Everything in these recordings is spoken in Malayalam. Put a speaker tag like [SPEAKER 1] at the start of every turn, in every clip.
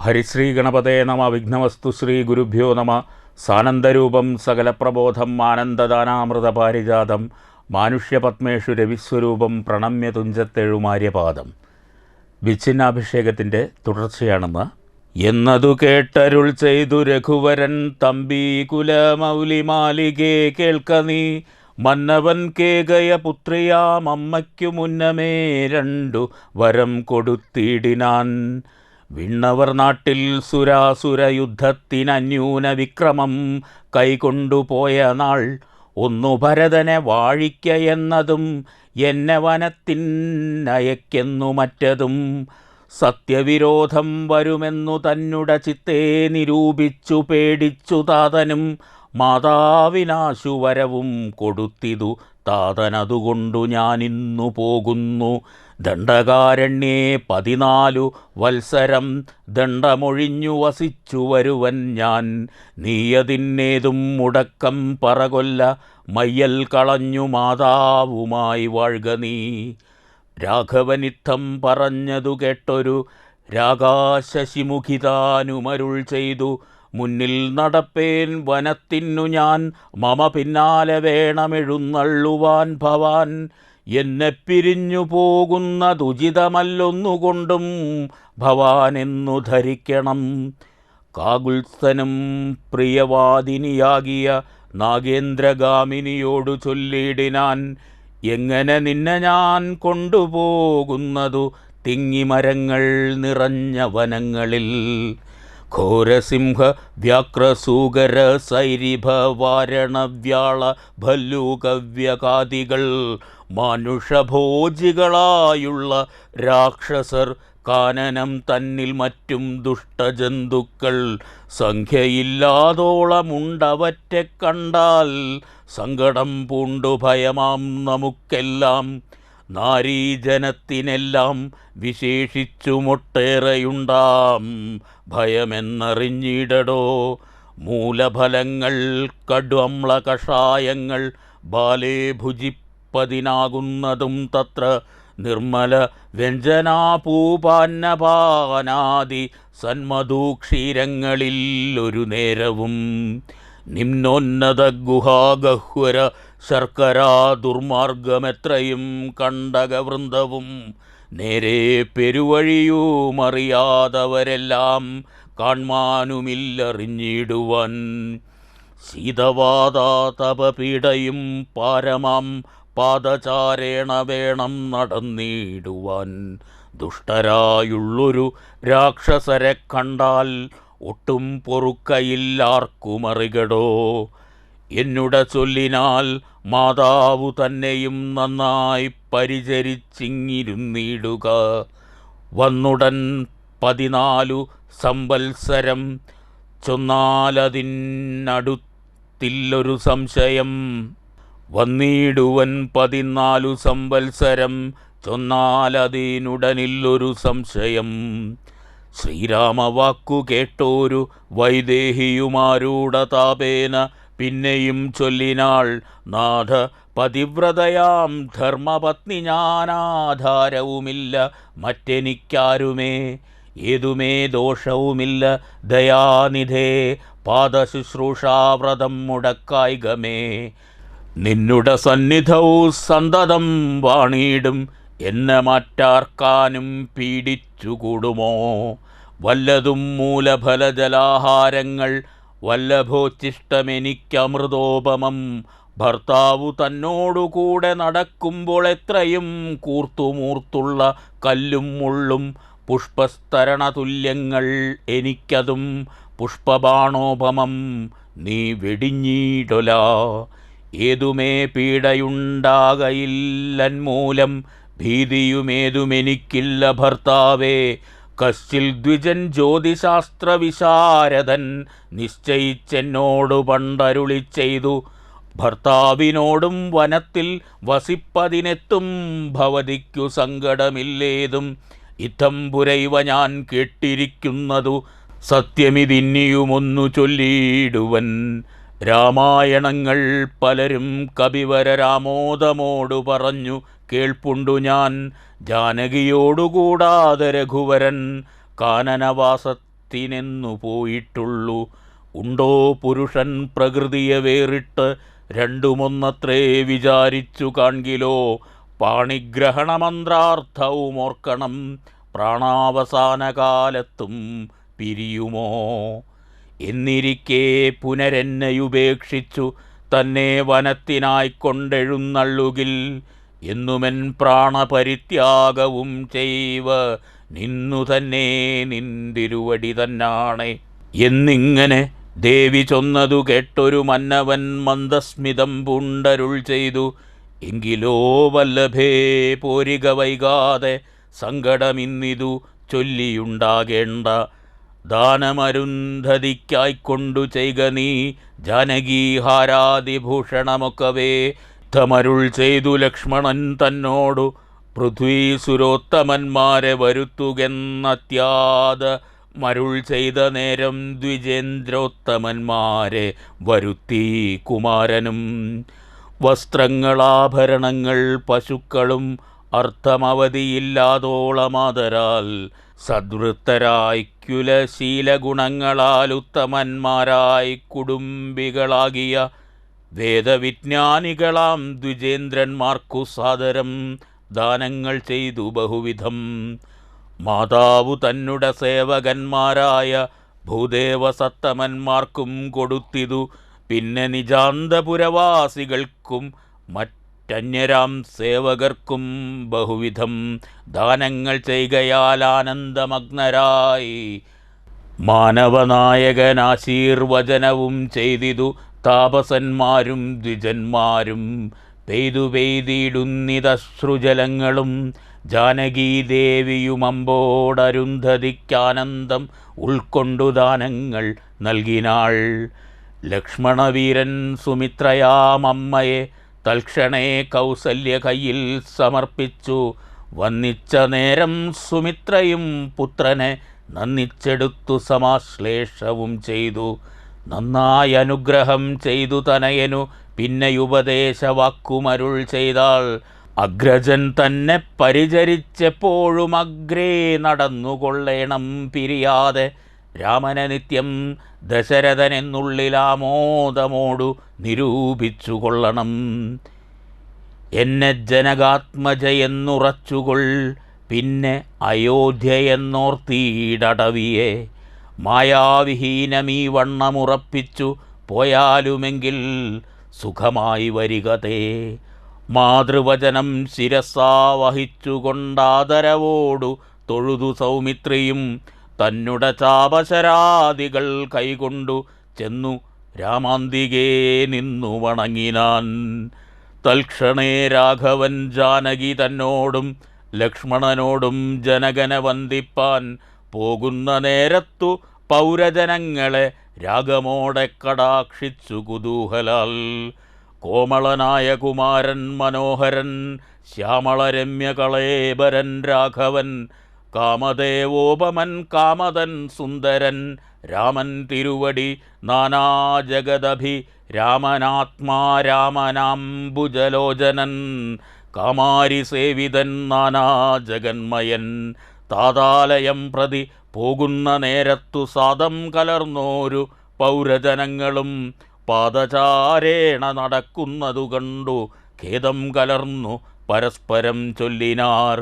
[SPEAKER 1] ഹരിശ്രീ ഗണപതേ നമ വിഘ്നവസ്തു ശ്രീ ഗുരുഭ്യോ നമ. സാനന്ദരൂപം സകലപ്രബോധം ആനന്ദദാനാമൃത പാരിജാതം മാനുഷ്യപത്മേഷു രവിസ്വരൂപം പ്രണമ്യ തുഞ്ചത്തെഴുമാര്യപാദം വിച്ഛിന്നാഭിഷേകത്തിന്റെ തുടർച്ചയാണെന്ന് എന്നതു കേട്ടരുൾ ചെയ്തു രഘുവരൻ തമ്പി കുലമൗലി മാലികേ കേൾക്ക നീ. മന്നവൻ കേകയ പുത്രിയാം അമ്മയ്ക്കു മുന്നമേ രണ്ടു വരം കൊടുത്തിടിനാൻ. വിണ്ണവർ നാട്ടിൽ സുരാസുര യുദ്ധത്തിനന്യൂന വിക്രമം കൈകൊണ്ടുപോയ നാൾ ഒന്നു ഭരതനെ വാഴിക്ക എന്നതും വനത്തിൻ വനത്തിനയക്കെന്നു മറ്റതും. സത്യവിരോധം വരുമെന്നു തന്നുട ചിത്തേ നിരൂപിച്ചു പേടിച്ചു താതനും മാതാവിനാശു വരവും കൊടുത്തിതു താതനതുകൊണ്ടു ഞാനിന്നു പോകുന്നു. ദണ്ഡകാരണ്യേ പതിനാലു വത്സരം ദണ്ഡമൊഴിഞ്ഞു വസിച്ചു വരുവൻ ഞാൻ. നീയതിന്നേതും മുടക്കം പറകൊല്ല മയ്യൽ കളഞ്ഞു മാതാവുമായി വാഴ്ക നീ. രാഘവനിത്തം പറഞ്ഞതു കേട്ടൊരു രാഗാശശിമുഖിതാനുമരുൾ ചെയ്തു. മുന്നിൽ നടപ്പേൻ വനത്തിന്നു ഞാൻ മമ പിന്നാലെ വേണമെഴുന്നള്ളുവാൻ ഭവാൻ. എന്നെ പിരിഞ്ഞു പോകുന്നതുചിതമല്ലൊന്നുകൊണ്ടും ഭവാൻ എന്നു ധരിക്കണം. കാകുൽസനും പ്രിയവാദിനിയാകിയ നാഗേന്ദ്രഗാമിനിയോടു ചൊല്ലിയിടിനാൻ എങ്ങനെ നിന്നെ ഞാൻ കൊണ്ടുപോകുന്നതു? തിങ്ങിമരങ്ങൾ നിറഞ്ഞ വനങ്ങളിൽ ഘോരസിംഹ വ്യാക്രസൂകര സൈരിഭ വാരണവ്യാള ഭല്ലൂകവ്യകാദികൾ മനുഷ്യഭോജികളായുള്ള രാക്ഷസർ കാനനം തന്നിൽ മറ്റും ദുഷ്ടജന്തുക്കൾ. സംഖ്യയില്ലാതോളമുണ്ടവറ്റെ കണ്ടാൽ സങ്കടം പൂണ്ടു ഭയമാം നമുക്കെല്ലാം. നാരീജനത്തിനെല്ലാം വിശേഷിച്ചുമൊട്ടേറെയുണ്ടാം ഭയമെന്നറിഞ്ഞിടടോ മൂലഫലങ്ങൾ കടുവമ്ല കഷായങ്ങൾ ബാലേ ഭുജിപ്പതിനാകുന്നതും തത്ര നിർമ്മല വ്യഞ്ജനാപൂപാന്നപാനാദി സന്മധൂക്ഷീരങ്ങളിൽ ഒരു നേരവും. നിമ്നോന്നത ഗുഹാഗഹ്വര ശർക്കരാ ദുർമാർഗമെത്രയും കണ്ടകവൃന്ദവും. നേരെ പെരുവഴിയുമറിയാതവരെല്ലാം കാൺമാനുമില്ലറിഞ്ഞിടുവാൻ. ശീതവാതാതപപീഡയും പാരമാം പാദചാരേണ വേണം നടന്നിടുവാൻ. ദുഷ്ടരായുള്ളൊരു രാക്ഷസരെ കണ്ടാൽ ഒട്ടും പൊറുക്കയില്ലാർക്കുമറികടോ എന്നുട ചൊല്ലിനാൽ മാതാവു തന്നെയും നന്നായി പരിചരിച്ചിങ്ങിരുന്നിടുക. വന്നുടൻ പതിനാലു സംവത്സരം ചൊന്നാലതിനടുത്തില്ലൊരു സംശയം. വന്നിടുവൻ പതിനാലു സംവത്സരം ചൊന്നാലതിനുടനില്ലൊരു സംശയം. ശ്രീരാമവാക്കു കേട്ടോരു വൈദേഹിയുമാരൂഢതാപേന പിന്നെയും ചൊല്ലിനാൾ നാഥ പതിവ്രതയാം ധർമ്മപത്നി ഞാനാധാരവുമില്ല മറ്റെനിക്കാരുമേ? ഏതുമേ ദോഷവുമില്ല ദയാനിധേ പാദശുശ്രൂഷാവ്രതം മുടക്കായികമേ? നിന്നുട സന്നിധവും സന്തതം വാണിയിടും. എന്നെ മാറ്റാർക്കാനും പീഡിച്ചുകൂടുമോ? വല്ലതും മൂലഫലജലാഹാരങ്ങൾ വല്ലഭോച്ചിഷ്ടമെനിക്കമൃതോപമം. ഭർത്താവു തന്നോടുകൂടെ നടക്കുമ്പോൾ എത്രയും കൂർത്തുമൂർത്തുള്ള കല്ലും മുള്ളും പുഷ്പസ്തരണതുല്യങ്ങൾ എനിക്കതും. പുഷ്പബാണോപമം നീ വെടിഞ്ഞീടൊല. ഏതുമേ പീഡയുണ്ടാകയില്ലന്മൂലം ഭീതിയുമേതുമെനിക്കില്ല ഭർത്താവേ. കശ്ചിൽ ദ്വിജൻ ജ്യോതിശാസ്ത്രവിശാരദൻ നിശ്ചയിച്ചെന്നോടു പണ്ടരുളി ചെയ്തു. ഭർത്താവിനോടും വനത്തിൽ വസിപ്പതിനെത്തും ഭവതിക്കു സങ്കടമില്ലേതും. ഇത്തം പുരൈവ ഞാൻ കേട്ടിരിക്കുന്നതു സത്യമിതിന്നിയുമൊന്നു ചൊല്ലിയിടുവൻ. രാമായണങ്ങൾ പലരും കവിവര രാമോദമോടു പറഞ്ഞു കേൾപ്പുണ്ടു ഞാൻ ജാനകിയോടുകൂടാതെ രഘുവരൻ കാനനവാസത്തിനെന്നു പോയിട്ടുള്ളു. ഉണ്ടോ പുരുഷൻ പ്രകൃതിയെ വേറിട്ട് രണ്ടുമൊന്നത്രേ വിചാരിച്ചു കാൺകിലോ? പാണിഗ്രഹണമന്ത്രാർത്ഥവും ഓർക്കണം പ്രാണാവസാന കാലത്തും പിരിയുമോ? എന്നിരിക്കെ പുനരെന്നയുപേക്ഷിച്ചു തന്നെ വനത്തിനായി കൊണ്ടെഴുന്നള്ളുകിൽ. എന്നുമെൻ പ്രാണപരിത്യാഗവും ചെയ്വ. നിന്നു തന്നെ നിന്തിരുവടി തന്നാണെ. എന്നിങ്ങനെ ദേവി ചൊന്നതു കേട്ടൊരു മന്നവൻ മന്ദസ്മിതം പുണ്ടരുൾ ചെയ്തു. എങ്കിലോ വല്ലഭേ പോരിക വൈകാതെ സങ്കടമിന്നിതു ചൊല്ലിയുണ്ടാകേണ്ട. ദാനമരുന്ധതിക്കായിക്കൊണ്ടു ചെയ്ക നീ ജാനകീഹാരാദിഭൂഷണമൊക്കവേ തമരുൾ ചെയ്തു ലക്ഷ്മണൻ തന്നോടു പൃഥ്വീ സുരോത്തമന്മാരെ വരുത്തുകെന്നത്യാത മരുൾ ചെയ്ത നേരം ദ്വിജേന്ദ്രോത്തമന്മാരെ വരുത്തി കുമാരനും. വസ്ത്രങ്ങളാഭരണങ്ങൾ പശുക്കളും അർത്ഥമവധിയില്ലാതോളമാതരാൽ സദ്വൃത്തരായി കുലശീലഗുണങ്ങളാൽ ഉത്തമന്മാരായി കുടുംബികളാകിയ വേദവിജ്ഞാനികളാം ദ്വിജേന്ദ്രന്മാർക്കു സാദരം ദാനങ്ങൾ ചെയ്തു ബഹുവിധം. മാതാവു തന്നുടെ സേവകന്മാരായ ഭൂദേവസത്തമന്മാർക്കും കൊടുത്തിതു. പിന്നെ നിജാന്തപുരവാസികൾക്കും മറ്റന്യരാം സേവകർക്കും ബഹുവിധം ദാനങ്ങൾ ചെയ്യുകയാൽ ആനന്ദമഗ്നരായി മാനവനായകനാശീർവചനവും ചെയ്തിതു താപസന്മാരും ദ്വിജന്മാരും. പെയ്തു പെയ്തിടുന്നിതശ്രുജലങ്ങളും ജാനകീദേവിയുമമ്പോടരുന്ധതിക്കാനന്ദം ഉൾക്കൊണ്ടു ദാനങ്ങൾ നൽകിനാൾ. ലക്ഷ്മണവീരൻ സുമിത്രയാമമ്മയെ തൽക്ഷണേ കൗസല്യ കയ്യിൽ സമർപ്പിച്ചു. വന്നിച്ച നേരം സുമിത്രയും പുത്രനെ നന്ദിച്ചെടുത്തു സമാശ്ലേഷവും ചെയ്തു. നന്നായി അനുഗ്രഹം ചെയ്തു തനയനു പിന്നെ ഉപദേശവാക്കുമരുൾ ചെയ്താൽ അഗ്രജൻ തന്നെ പരിചരിച്ചെപ്പോഴും അഗ്രേ നടന്നുകൊള്ളേണം പിരിയാതെ. രാമനെ നിത്യം ദശരഥനെന്നുള്ളിലാമോദമോടു നിരൂപിച്ചു കൊള്ളണം എന്നെ ജനകാത്മജയെന്നുറച്ചുകൊൾ പിന്നെ അയോധ്യയെന്നോർത്തീടവിയെ മായാവിഹീനമീ വണ്ണമുറപ്പിച്ചു പോയാലുമെങ്കിൽ സുഖമായി വരികതേ. മാതൃവചനം ശിരസാ വഹിച്ചുകൊണ്ടാദരവോടു തൊഴുതു സൗമിത്രിയും തന്നുടെ ചാപശരാദികൾ കൈകൊണ്ടു ചെന്നു രാമാന്തികേ നിന്നു വണങ്ങിനാൻ. തൽക്ഷണേ രാഘവൻ ജാനകി തന്നോടും ലക്ഷ്മണനോടും ജനകനെ വന്ദിപ്പാൻ പോകുന്ന നേരത്തു പൗരജനങ്ങളെ രാഗമോടെ കടാക്ഷിച്ചു കുതൂഹലാൽ. കോമളനായ കുമാരൻ മനോഹരൻ ശ്യാമളരമ്യകളേബരൻ രാഘവൻ കാമദേവോപമൻ കാമതൻ സുന്ദരൻ രാമൻ തിരുവടി നാനാജഗദഭി രാമനാത്മാ രാമനാംബുജലോചനൻ കാമാരി സേവിതൻ നാനാജഗന്മയൻ താതാലയം പ്രതി പോകുന്ന നേരത്തു സാദം കലർന്നോരു പൗരജനങ്ങളും പാദചാരേണ നടക്കുന്നതു കണ്ടു ഖേദം കലർന്നു പരസ്പരം ചൊല്ലിനാർ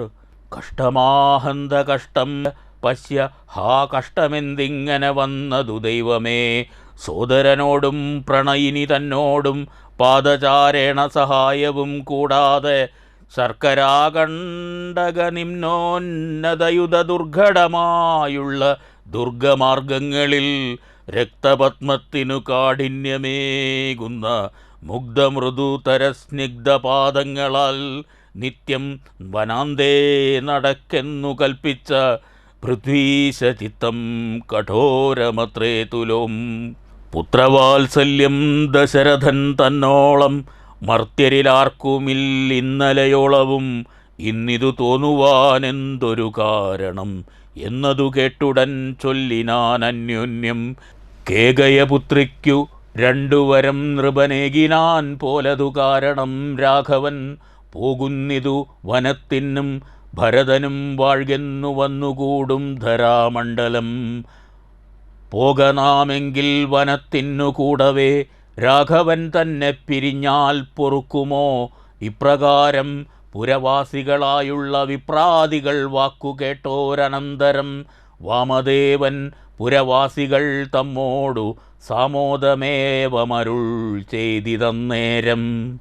[SPEAKER 1] കഷ്ടമാഹന്ത കഷ്ടം. പശ്യ ഹാ കഷ്ടമെന്തിങ്ങനെ വന്നതു ദൈവമേ? സോദരനോടും പ്രണയിനി തന്നോടും പാദചാരേണ സഹായവും കൂടാതെ ശർക്കരാകണ്ടക നിമ്നോന്നതയുത ദുർഘടമായുള്ള ദുർഗമാർഗങ്ങളിൽ രക്തപത്മത്തിനു കാഠിന്യമേകുന്ന മുഗ്ധമൃദുതര സ്നിഗ്ധപാദങ്ങളാൽ നിത്യം വനാന്തേ നടക്കെന്നു കൽപ്പിച്ച പൃഥ്വീശചിത്തം കഠോരമത്രേ തുലോം. പുത്രവാത്സല്യം ദശരഥൻ തന്നോളം മർത്യരിലാർക്കുമില്ലിന്നലയോളവും ഇന്നിതു തോന്നുവാനെന്തൊരു കാരണം എന്നതു കേട്ടുടൻ ചൊല്ലിനാൻ അന്യോന്യം. കേകയപുത്രിക്കു രണ്ടുവരം നൃപനേകിനാൻ പോലതു കാരണം രാഘവൻ പോകുന്നിതു വനത്തിനും ഭരതനും വാഴ്കെന്നു വന്നുകൂടും ധരാമണ്ഡലം. പോകനാമെങ്കിൽ വനത്തിനു കൂടവേ രാഘവൻ തന്നെ പിരിഞ്ഞാൽ പൊറുക്കുമോ? ഇപ്രകാരം പുരവാസികളായുള്ള വിപ്രാതികൾ വാക്കുകേട്ടോരനന്തരം. വാമദേവൻ പുരവാസികൾ തമ്മോടു സാമോദമേവമരുൾ ചെയ്തിതന്നേരം.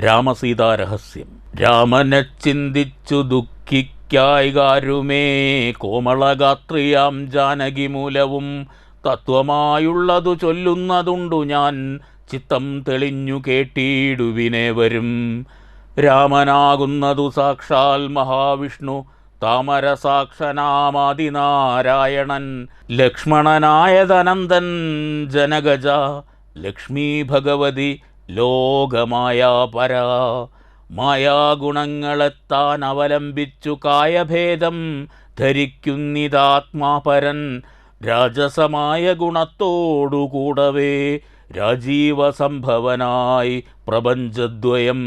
[SPEAKER 1] രാമസീതാരഹസ്യം. രാമനെ ചിന്തിച്ചു ദുഃഖിക്കായികാരുമേ കോമളഗാത്രിയാം ജാനകി മൂലവും തത്വമായുള്ളതു ചൊല്ലുന്നതുണ്ടു ഞാൻ. ചിത്തം തെളിഞ്ഞു കേട്ടിടുവിനേവരും രാമനാകുന്നതു സാക്ഷാൽ മഹാവിഷ്ണു. താമരസാക്ഷനാമാതിനാരായണൻ ലക്ഷ്മണനായതനന്ദൻ ജനഗജ ലക്ഷ്മി ഭഗവതി ലോകമായ പര. മായാഗുണങ്ങളെത്താൻ അവലംബിച്ചു കായഭേദം ധരിക്കുന്നിതാത്മാപരൻ. രാജസമായ ഗുണത്തോടുകൂടവേ രാജീവസംഭവനായി പ്രപഞ്ചദ്വയം.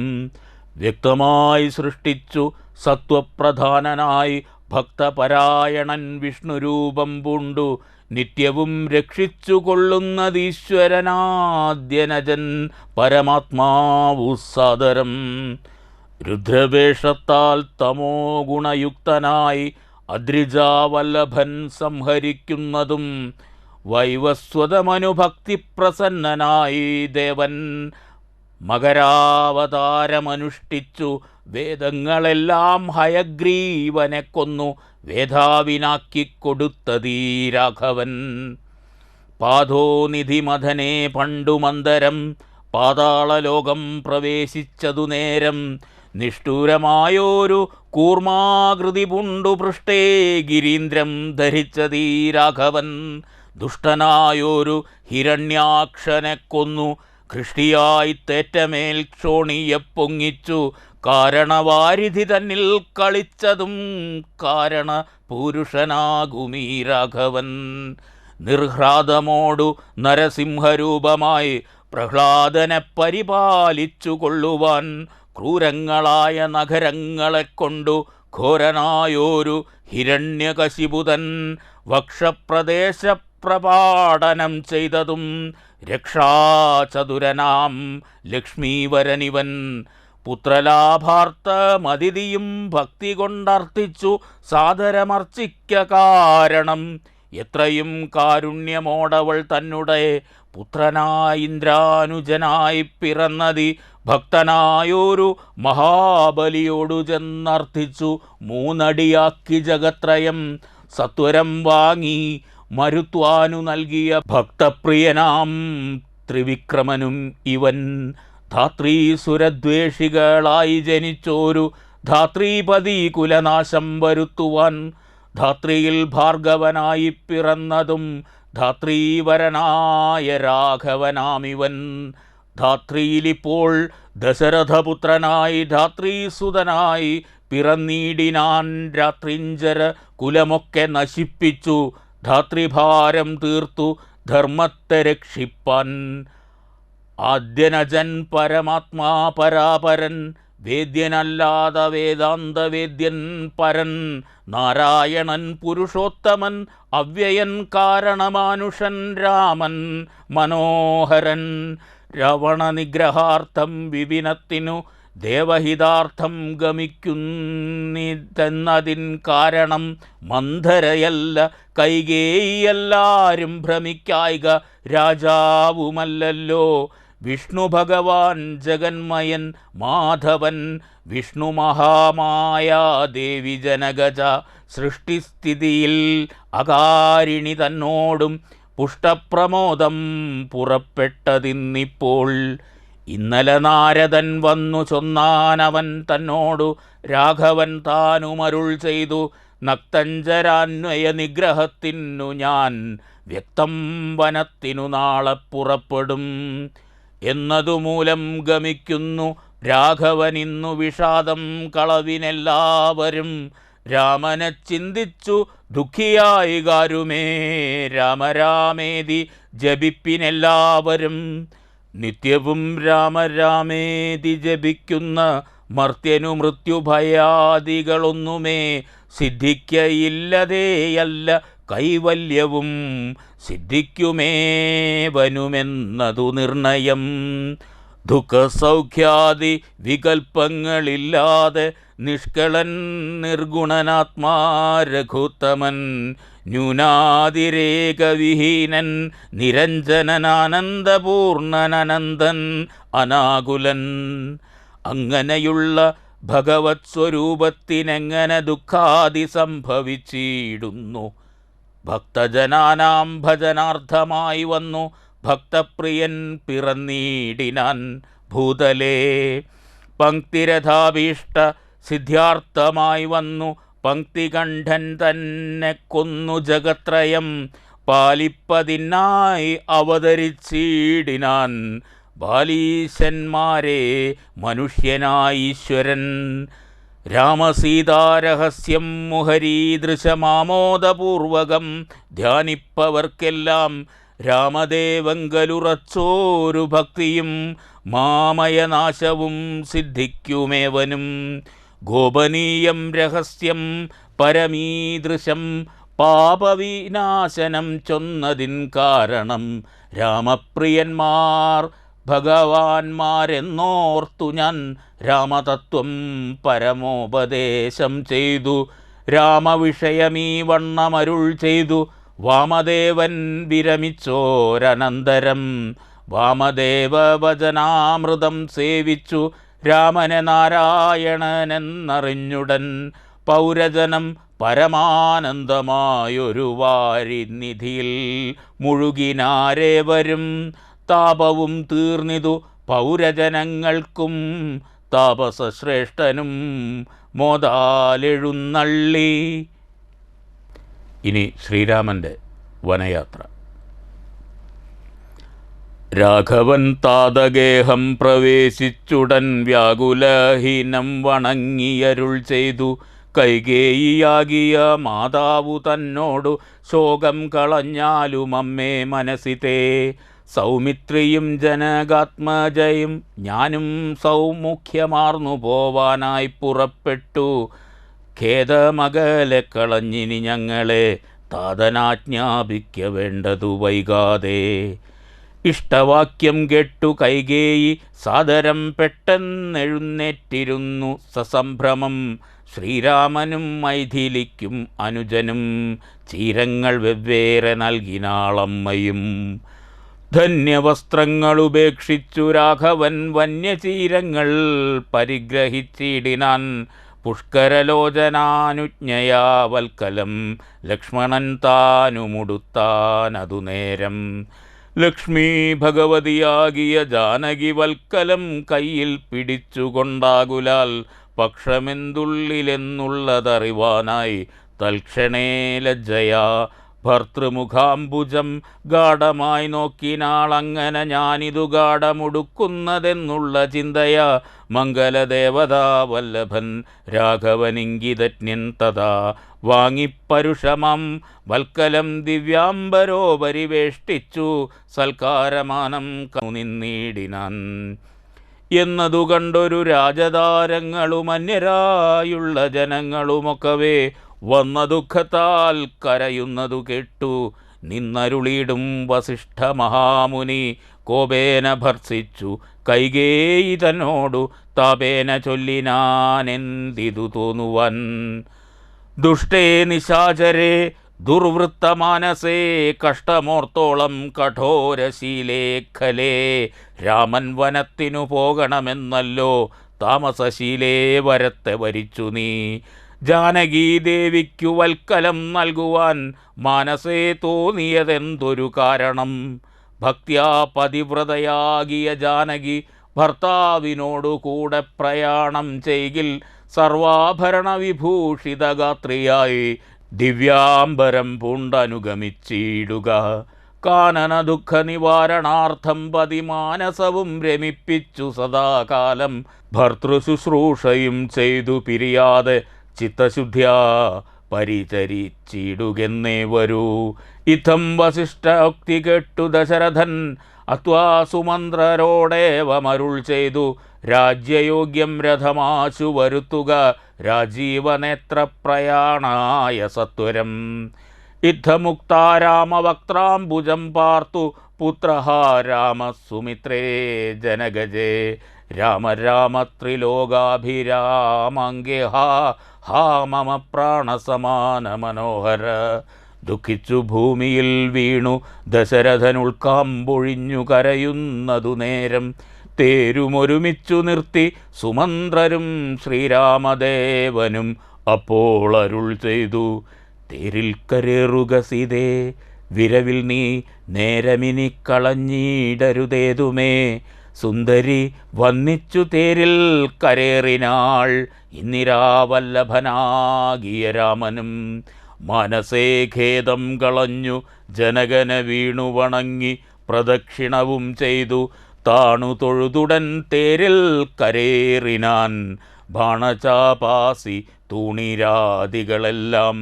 [SPEAKER 1] വ്യക്തമായി സൃഷ്ടിച്ചു സത്വപ്രധാനനായി ഭക്തപരായണൻ വിഷ്ണുരൂപം പൂണ്ടു. നിത്യവും രക്ഷിച്ചുകൊള്ളുന്നതീശ്വരനാദ്യനജൻ പരമാത്മാവു സാദരം. രുദ്രവേഷത്താൽ തമോ ഗുണയുക്തനായി അദ്രിജാവല്ലഭൻ സംഹരിക്കുന്നതും വൈവസ്വതമനുഭക്തി പ്രസന്നനായി ദേവൻ മകരാവതാരമനുഷ്ഠിച്ചു വേദങ്ങളെല്ലാം ഹയഗ്രീവനെ കൊന്നു. വേധാവിനാക്കിക്കൊടുത്തതീ രാഘവൻ. പാതോനിധിമഥനെ പണ്ടുമന്തരം പാതാളലോകം പ്രവേശിച്ചതു നേരം. നിഷ്ഠൂരമായോരു കൂർമാകൃതി പുണ്ടു പൃഷ്ടേ ഗിരീന്ദ്രം ധരിച്ചതീ രാഘവൻ. ദുഷ്ടനായോരു ഹിരണ്യാക്ഷനെ കൊന്നു. കൃഷ്ടിയായി തേറ്റമേൽ ക്ഷോണിയെ പൊങ്ങിച്ചു. കാരണവാരിധി തന്നിൽ കളിച്ചതും കാരണ പുരുഷനാകുമീ രാഘവൻ. നിർഹ്രാദമോടു നരസിംഹരൂപമായി പ്രഹ്ലാദനെ പരിപാലിച്ചു കൊള്ളുവാൻ ക്രൂരങ്ങളായ നഗരങ്ങളെ കൊണ്ടു ഘോരനായോരു ഹിരണ്യകശിപുതൻ വക്ഷപ്രദേശപ്രപാടനം ചെയ്തതും രക്ഷാചതുരനാം ലക്ഷ്മീവരനിവൻ. പുത്രലാഭാർത്ഥമതിഥിയും ഭക്തി കൊണ്ടർത്ഥിച്ചു സാദരമർച്ചിക്ക കാരണം എത്രയും കാരുണ്യമോടവൾ തന്നെ പുത്രനായി ഇന്ദ്രാനുജനായി പിറന്നതി ഭക്തനായൊരു മഹാബലിയോടു ചെന്നർത്ഥിച്ചു മൂന്നടിയാക്കി ജഗത്രയം. സത്വരം വാങ്ങി മരുത്വാനു നൽകിയ ഭക്തപ്രിയനാം ത്രിവിക്രമനും ഇവൻ. ധാത്രീസുരദ്വേഷികളായി ജനിച്ചോരു ധാത്രീപതി കുലനാശം വരുത്തുവാൻ ധാത്രിയിൽ ഭാർഗവനായി പിറന്നതും ധാത്രീവരനായ രാഘവനാമിവൻ. ധാത്രിയിലിപ്പോൾ ദശരഥപുത്രനായി ധാത്രീസുതനായി പിറന്നീടിനാൻ രാത്രിഞ്ചര കുലമൊക്കെ നശിപ്പിച്ചു. ധാത്രിഭാരം തീർത്തു ധർമ്മത്തെ രക്ഷിപ്പാൻ. ആദ്യനജൻ പരമാത്മാ പരാപരൻ വേദ്യനല്ലാത വേദാന്തവേദ്യൻ പരൻ. നാരായണൻ പുരുഷോത്തമൻ അവ്യയൻ കാരണമാനുഷൻ രാമൻ മനോഹരൻ. രവണനിഗ്രഹാർത്ഥം വിപിനത്തിനു ദേവഹിതാർത്ഥം ഗമിക്കുന്നിതെന്നതിൻ കാരണം മന്ധരയല്ല കൈകേയെല്ലാരും ഭ്രമിക്കായിക രാജാവുമല്ലല്ലോ. വിഷ്ണു ഭഗവാൻ ജഗന്മയൻ മാധവൻ വിഷ്ണു മഹാമായ ദേവി ജനഗജ സൃഷ്ടിസ്ഥിതിയിൽ അകാരിണി തന്നോടും പുഷ്ടപ്രമോദം പുറപ്പെട്ടതിന്നിപ്പോൾ. ഇന്നലെ നാരദൻ വന്നു ചൊന്നാനവൻ തന്നോടു രാഘവൻ താനുമരുൾ ചെയ്തു നക്തഞ്ചരാന്വയ നിഗ്രഹത്തിനു ഞാൻ വ്യക്തം വനത്തിനു നാളെ പുറപ്പെടും. എന്നതുമൂലം ഗമിക്കുന്നു രാഘവനിന്നു വിഷാദം കളവിനെല്ലാവരും. രാമനെ ചിന്തിച്ചു ദുഃഖിയായി കാരുമേ രാമരാമേതി ജപിപ്പിനെല്ലാവരും. നിത്യവും രാമരാമേതി ജപിക്കുന്ന മർത്യനു മൃത്യുഭയാദികളൊന്നുമേ സിദ്ധിക്കയില്ലതേയല്ല കൈവല്യവും. സിദ്ധിക്കുമേവനുമെന്നതു നിർണയം. ദുഃഖസൗഖ്യാദി വികൽപ്പങ്ങളില്ലാതെ നിഷ്കളൻ നിർഗുണനാത്മാ രഘുത്തമൻ ന്യൂനാതിരേകവിഹീനൻ നിരഞ്ജനനാനന്ദപൂർണനനന്ദൻ അനാകുലൻ. അങ്ങനെയുള്ള ഭഗവത് സ്വരൂപത്തിനെങ്ങനെ ദുഃഖാദി സംഭവിച്ചിടുന്നു? ഭക്തജനാനാം ഭജനാർത്ഥമായി വന്നു. ഭക്തപ്രിയൻ പിറന്നീടിനാൻ ഭൂതലേ. പങ്ക്തിരഥാഭീഷ്ട സിദ്ധ്യാർത്ഥമായി വന്നു. പങ്ക്തികണ്ഠൻ തന്നെ കൊന്നു ജഗത്രയം. പാലിപ്പതിനായി അവതരിച്ചീടിനാൻ. ബാലീശന്മാരെ മനുഷ്യനായീശ്വരൻ രാമസീതാരഹസ്യം മുഹരീദൃശമാമോദപൂർവകം ധ്യാനിപ്പവർക്കെല്ലാം രാമദേവങ്കലുറച്ചോരു ഭക്തിയും മാമയനാശവും സിദ്ധിക്കുമേവനും. ഗോപനീയം രഹസ്യം പരമീദൃശം പാപവിനാശനം ചൊന്നതിൻ കാരണം രാമപ്രിയന്മാർ ഭഗവാന്മാരെന്നോർത്തു ഞാൻ രാമതത്വം പരമോപദേശം ചെയ്തു. രാമവിഷയമീ വണ്ണമരുൾ ചെയ്തു. വാമദേവൻ വിരമിച്ചോരനന്തരം വാമദേവവചനാമൃതം സേവിച്ചു. രാമനെ നാരായണനെന്നറിഞ്ഞുടൻ പൗരജനം പരമാനന്ദമായൊരു വാരിനിധിയിൽ മുഴുകിനാരേവരും താപവും തീർന്നിതു പൗരജനങ്ങൾക്കും താപസശ്രേഷ്ഠനും മോതാലെഴുന്നള്ളി. ഇനി ശ്രീരാമന്റെ വനയാത്ര. രാഘവൻ താതഗേഹം പ്രവേശിച്ചുടൻ വ്യാകുലഹീനം വണങ്ങിയരുൾ ചെയ്തു. കൈകേയിയാകിയ മാതാവു തന്നോടു ശോകം കളഞ്ഞാലും അമ്മേ മനസ്സിതേ. സൗമിത്രിയും ജനകാത്മജയും ഞാനും സൗമുഖ്യമാർന്നു പോവാനായി പുറപ്പെട്ടു. ഖേദമകലെ കളഞ്ഞിനി ഞങ്ങളെ താതനാജ്ഞാപിക്ക വേണ്ടതു വൈകാതെ. ഇഷ്ടവാക്യം കേട്ടു കൈകേയി സാദരം പെട്ടെന്നെഴുന്നേറ്റിരുന്നു സസംഭ്രമം. ശ്രീരാമനും മൈഥിലിക്കും അനുജനും ചീരങ്ങൾ വെവ്വേറെ നൽകിനാളമ്മയും. ധന്യവസ്ത്രങ്ങൾ ഉപേക്ഷിച്ചു രാഘവൻ വന്യചീരങ്ങൾ പരിഗ്രഹിച്ചിടിനാൻ പുഷ്കരലോചനാനുജ്ഞയാ വൽക്കലം ലക്ഷ്മണൻ താനുമുടുത്താനതു നേരം ലക്ഷ്മി ഭഗവതിയാകിയ ജാനകി വൽക്കലം കയ്യിൽ പിടിച്ചുകൊണ്ടാകുലാൽ പക്ഷമെന്തുള്ളിലെന്നുള്ളതറിവാനായി തൽക്ഷണേ ലജ്ജയാ ഭർത്തൃമുഖാംബുജം ഗാഠമായി നോക്കിനാളങ്ങനെ ഞാനിതു ഗാഠമുടുക്കുന്നതെന്നുള്ള ചിന്തയാ മംഗലദേവതാ വല്ലഭൻ രാഘവനിങ്കിതജ്ഞൻ തഥാ വാങ്ങിപ്പരുഷമം വൽക്കലം ദിവ്യാംബരോ പരിവേഷ്ടിച്ചു സൽക്കാരമാനം കൗനിന്നീടിനാൻ. എന്നതു കണ്ടൊരു രാജതാരങ്ങളും അന്യരായുള്ള ജനങ്ങളുമൊക്കവേ വന്ന ദുഃഖത്താൽ കരയുന്നതു കേട്ടു. നിന്നരുളിയിടും വസിഷ്ഠ മഹാമുനി കോപേന ഭർസിച്ചു. കൈകേയിതനോടു തപേന ചൊല്ലിനാനെന്തിതു തോന്നുവൻ. ദുഷ്ടേ നിശാചരേ ദുർവൃത്തമാനസേ കഷ്ടമോർത്തോളം കഠോരശീലേഖലേ രാമൻ വനത്തിനു പോകണമെന്നല്ലോ താമസശീലേ വരത്തെ വരിച്ചു നീ. ജാനകീ ദേവിക്കു വൽക്കലം നൽകുവാൻ മനസ്സേ തോന്നിയതെന്തൊരു കാരണം? ഭക്ത്യാ പതിവ്രതയാകിയ ജാനകി ഭർത്താവിനോടു കൂടെ പ്രയാണം ചെയ്യിൽ സർവാഭരണ വിഭൂഷിത ഗാത്രിയായി ദിവ്യാംബരം പൂണ്ടനുഗമിച്ചിടുക. കാനന ദുഃഖ നിവാരണാർത്ഥം പതിമാനസവും രമിപ്പിച്ചു സദാകാലം. ഭർത്തൃശുശ്രൂഷയും ചെയ്തു പിരിയാതെ ചിത്തശുദ്ധ്യാ പരിചരിച്ചിടുകെന്നേ വരൂ. ഇത്തം വസിഷ്ഠോക്തി കെട്ടു ദശരഥൻ. അത്വാ സുമന്ത്രരോടേവമരുൾ ചെയ്തു. രാജ്യയോഗ്യം രഥമാശു വരുത്തുക രാജീവനേത്രപ്രയാണായ സത്വരം. യുദ്ധമുക്താരാമവക്ത്രാംബുജം പാർത്തു. പുത്രഃ രാമസുമിത്രേ ജനഗജേ. രാമ രാമ ത്രിലോകാഭിരാമാങ്കേ ഹാ മമ പ്രാണസമാന മനോഹര. ദുഃഖിച്ചു ഭൂമിയിൽ വീണു ദശരഥൻ ഉൾക്കാമ്പൊഴിഞ്ഞു കരയുന്നതു നേരം. തേരുമൊരുമിച്ചു നിർത്തി സുമന്ത്രരും ശ്രീരാമദേവനും അപ്പോൾ അരുൾ ചെയ്തു. തേരിൽ കരേറുക സീതേ വിരവിൽ നീ നേരമിനി കളഞ്ഞിടരുതേതുമേ. സുന്ദരി വന്നിച്ചു തേരിൽ കരേറിനാൾ ഇന്ദിരാവല്ലഭനാകിയ രാമനും. മനസേ ഖേദം കളഞ്ഞു ജനകന വീണു വണങ്ങി പ്രദക്ഷിണവും ചെയ്തു. താണു തൊഴുതുടൻ തേരിൽ കരേറിനാൻ. ബാണചാപാസി തൂണിരാദികളെല്ലാം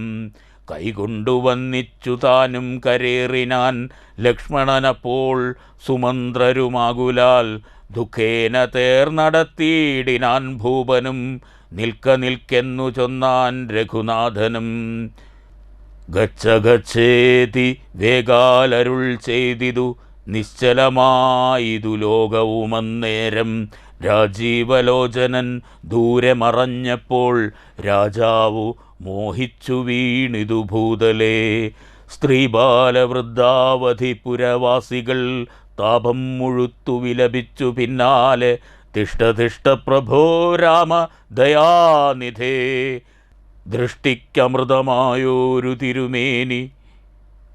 [SPEAKER 1] കൈകൊണ്ടു വന്നിച്ചു താനും കരേറിനാൻ ലക്ഷ്മണനപ്പോൾ സുമന്ത്രരുമാകുലാൽ ദുഃഖേന തേർനടത്തിയിടിനാൻ ഭൂപനും നിൽക്ക നിൽക്കെന്നു ചൊന്നാൻ രഘുനാഥനും. ഗച്ഛ ഗച്ഛേതി വേഗാലരുൾ ചെയ്തിതു നിശ്ചലമായിതു ലോകവുമന്നേരം രാജീവലോചനൻ ദൂരെ മറഞ്ഞപ്പോൾ രാജാവു മോഹിച്ചു വീണിതു ഭൂതലേ. സ്ത്രീ ബാലവൃദ്ധാവധി പുരവാസികൾ താപം മുഴുത്തു വിലപിച്ചു പിന്നാലെ. തിഷ്ടതിഷ്ട പ്രഭോ രാമ ദയാനിധേ ദൃഷ്ടിക്കമൃതമായോരു തിരുമേനി.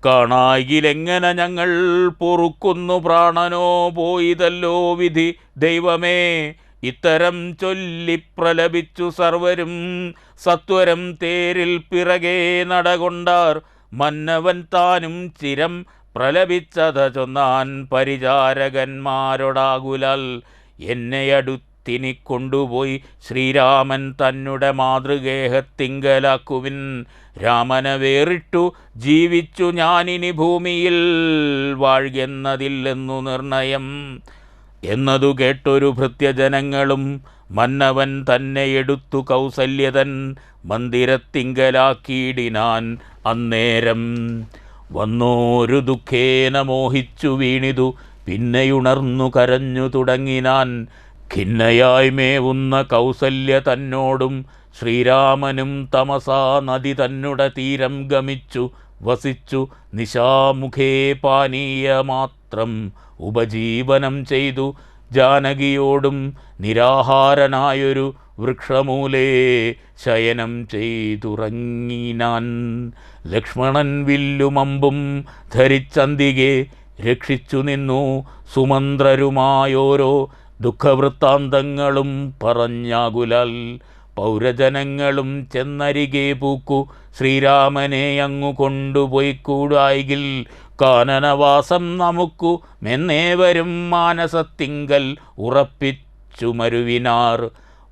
[SPEAKER 1] കാണായിലെങ്ങനെ ഞങ്ങൾ പൊറുക്കുന്നു പ്രാണനോ പോയിതല്ലോ വിധി ദൈവമേ. ഇത്തരം ചൊല്ലി പ്രലപിച്ചു സർവരും സത്വരം തേരിൽ പിറകെ നടകൊണ്ടാർ മന്നവൻ താനും ചിരം പ്രലപിച്ചത ചൊന്നാൻ പരിചാരകന്മാരോടാകുലാൽ. എന്നെ അടുത്തിനി കൊണ്ടുപോയി ശ്രീരാമൻ തന്നുടെ മാതൃഗേഹത്തിങ്കലാക്കുവിൻ. രാമനെ വേറിട്ടു ജീവിച്ചു ഞാനിനി ഭൂമിയിൽ. വാഴ്കെന്നതില്ലെന്നു നിർണയം. എന്നതു കേട്ടൊരു ഭൃത്യജനങ്ങളും മന്നവൻ തന്നെ എടുത്തു കൗസല്യതൻ മന്ദിരത്തിങ്കലാക്കിയിടിനാൻ അന്നേരം. വന്നോരു ദുഃഖേന മോഹിച്ചു വീണിതു പിന്നെയുണർന്നു കരഞ്ഞു തുടങ്ങിനാൻ. ഖിന്നയായി മേവുന്ന കൗസല്യ തന്നോടും ശ്രീരാമനും തമസാ നദി തന്നുട തീരം ഗമിച്ചു വസിച്ചു നിശാമുഖേ പാനീയമാത്രം ഉപജീവനം ചെയ്തു ജാനകിയോടും നിരാഹാരനായൊരു വൃക്ഷമൂലേ ശയനം ചെയ്തുറങ്ങിനാൻ. ലക്ഷ്മണൻ വില്ലുമമ്പും ധരിച്ചന്തികെ രക്ഷിച്ചു നിന്നു. സുമന്ത്രരുമായോരോ ദുഃഖവൃത്താന്തങ്ങളും പറഞ്ഞാകുലാൽ. പൗരജനങ്ങളും ചെന്നരികെ പൂക്കു ശ്രീരാമനെ അങ്ങു കൊണ്ടുപോയി കൂടായികിൽ കാനനവാസം നമുക്കു മെന്നേവരും മാനസത്തിങ്കൽ ഉറപ്പിച്ചു മരുവിനാർ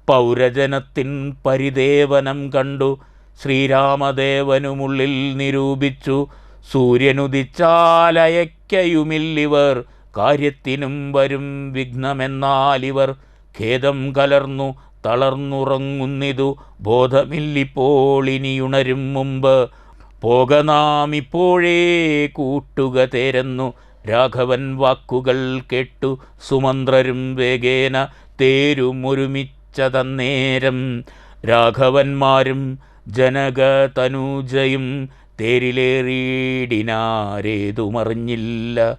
[SPEAKER 1] പൗരജനത്തിൻ പരിദേവനം കണ്ടു ശ്രീരാമദേവനുമുള്ളിൽ നിരൂപിച്ചു സൂര്യനുദിച്ചാലയക്കയുമില്ലിവർ. കാര്യത്തിനും വരും വിഘ്നമെന്നാലിവർ. ഖേദം കലർന്നു തളർന്നുറങ്ങുന്നിതു ബോധമില്ലിപ്പോൾ ഇനിയുണരും മുമ്പ്. പോക നാം ഇപ്പോഴേ കൂട്ടുക തേരെന്നു. രാഘവൻ വാക്കുകൾ കേട്ടു. സുമന്ത്രരും വേഗേന തേരുമൊരുമിച്ചതന്നേരം രാഘവന്മാരും ജനകതനൂജയും തേരിലേറിയിടിനാരേതുമറിഞ്ഞില്ല.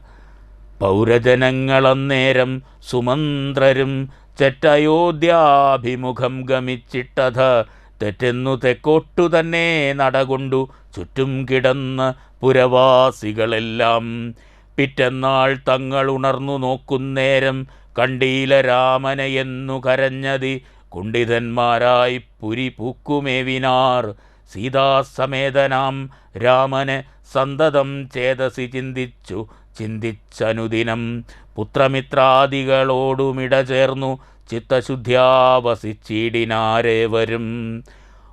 [SPEAKER 1] പൗരജനങ്ങളന്നേരം സുമന്ത്രരും ചെറ്റയോധ്യാഭിമുഖം ഗമിച്ചിട്ടഥ തെറ്റെന്നു തെക്കോട്ടു തന്നെ നടകൊണ്ടു ചുറ്റും കിടന്ന് പുരവാസികളെല്ലാം. പിറ്റന്നാൾ തങ്ങൾ ഉണർന്നു നോക്കുന്നേരം കണ്ടീല രാമനെയെന്നു കരഞ്ഞതി. കുണ്ഠിതന്മാരായി പുരി പൂക്കുമേവിനാർ സീതാസമേതനാം രാമനെ സന്തതം ചേതസി ചിന്തിച്ചു ചിന്തിച്ചനുദിനം. പുത്രമിത്രാദികളോടുമിട ചേർന്നു ചിത്തശുദ്ധ്യാവസിച്ചിടിനാരേവരും.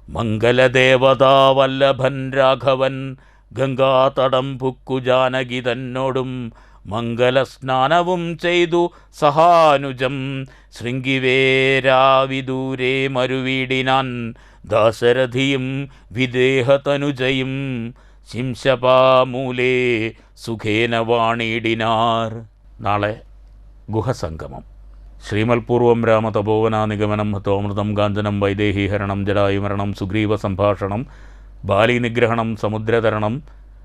[SPEAKER 1] മംഗലദേവതാ വല്ലഭൻ രാഘവൻ ഗംഗാതടം പുക്കു ജാനകി തന്നോടും മംഗലസ്നാനവും ചെയ്തു സഹാനുജം. ശൃംഗിവേരാവിദൂരെ മരുവീടിനാൻ ദാശരഥിയും വിദേഹതനുജയും. ശിംശപാമൂലേ സുഖേന വാണിടിനാർ. നാളെ ഗുഹസംഗമം. ശ്രീമൽപൂർവം രാമതപോവന നിഗമനം ഹതോമൃതം കാഞ്ചനം വൈദേഹീഹരണം ജടായുമരണം സുഗ്രീവ സംഭാഷണം ബാലിനിഗ്രഹണം സമുദ്രതരണം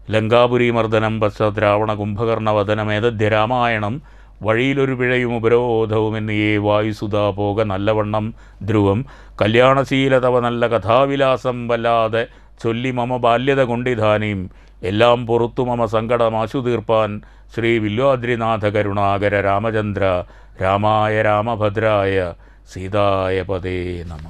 [SPEAKER 1] ലങ്കാപുരീമർദ്ദനം പശ്ചാത് രാവണ കുംഭകർണവദനമേതദ്യ രാമായണം വഴിയിലൊരു പിഴയും ഉപരോധവും എന്നിയേ വായുസുതാ പോക നല്ലവണ്ണം ധ്രുവം കല്യാണശീലതവ നല്ല കഥാവിലാസം വല്ലാതെ ചൊല്ലി മമ ബാല്യത കൊണ്ടിധാനീം എല്ലാം പുറത്തു മമ സങ്കടമാശു തീർപ്പാൻ ശ്രീ വില്വാദ്രിനാഥ കരുണാകര രാമചന്ദ്ര രാമായ രാമഭദ്രായ സീതായ പതേ നമ.